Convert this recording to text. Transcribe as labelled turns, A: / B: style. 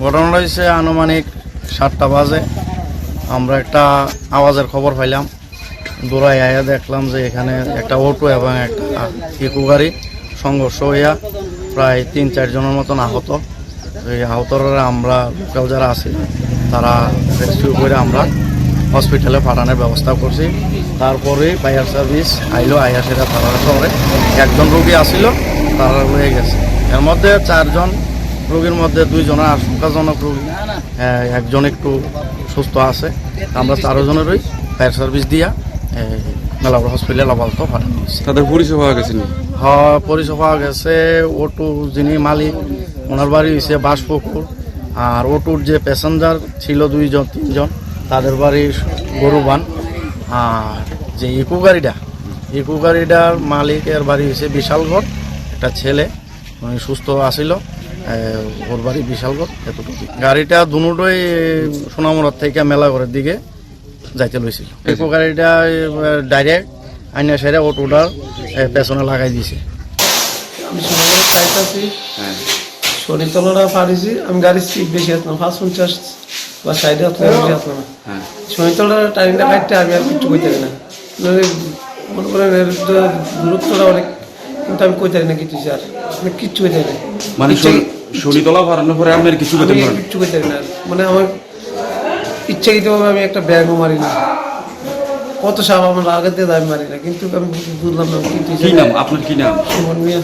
A: ঘটনাটা হয়েছে আনুমানিক সাতটা বাজে। আমরা একটা আওয়াজের খবর পাইলাম। দৌড়াই আয়া দেখলাম যে এখানে একটা অটো এবং একটা ইকো গাড়ি সংঘর্ষ হইয়া প্রায় তিন চারজনের মতন আহত। এই আহতরা আমরা লোকাল যারা আছে তারা রেস্কিউ করে আমরা হসপিটালে পাঠানোর ব্যবস্থা করছি। তারপরে ফায়ার সার্ভিস আইলো আইয়া সেটা তারা শহরে একজন রোগী আসিল তারা হয়ে গেছে। এর মধ্যে চারজন রোগীর মধ্যে দুইজনের আশঙ্কাজনক রোগী। হ্যাঁ, একজন একটু সুস্থ আছে। আমরা চারজনেরই ফায়ার সার্ভিস দিয়া মেলাপুর হসপিটাল আপাতত পাঠানো হয়েছে
B: তাদের পরিচয় পাওয়া গেছে
A: হ্যাঁ পরিষেবা পাওয়া গেছে অটো যিনি মালিক ওনার বাড়ি হয়েছে বাসপুকুর আর অটোর যে প্যাসেঞ্জার ছিল দুইজন তিনজন তাদের বাড়ি গরুবান আর যে ইকো গাড়িটা ইকো গাড়িটার মালিকের বাড়ি হয়েছে বিশালগড় একটা ছেলে উনি সুস্থ আসিল ওর বাড়ি বিশালগড় এতটুকু গাড়িটা দুটোই সোনামুড়ার থেকে মেলাঘরের দিকে যাইতে লইছিল। ইকো গাড়িটা ডাইরেক্ট আইনা সেরে অটোটার পেছনে লাগাই দিছে।
C: আমি সময় খাইতেছি শরীর তলরা পারিছি আমি গাড়ি স্পিড বেশি আসলাম ফার্স্ট পঞ্চাশ বা সাইডে আসলাম বেশি আসলাম শরীর তলরা টাইমটা কাটতে আমি আর কিছু কইতে না। মনে করেন এর দূরত্বটা অনেক কিন্তু আমি কইতে না কিছু স্যার। আমি কিচ্ছু কইতে না।
B: মানে
C: ইচ্ছা-
B: শরীরতলা ফারানোর পরে আপনার কিছু
C: আমি
B: পারেন
C: কিচ্ছু কইতে না। মানে আমার ইচ্ছাকৃতভাবে আমি একটা ব্যাগও মারি না। কত সাপ আমার আগে দিয়ে আমি মারি না কিন্তু আমি বুঝলাম না কিন্তু
B: কি নাম? আপনার কি নাম?
C: সুমন মিয়া।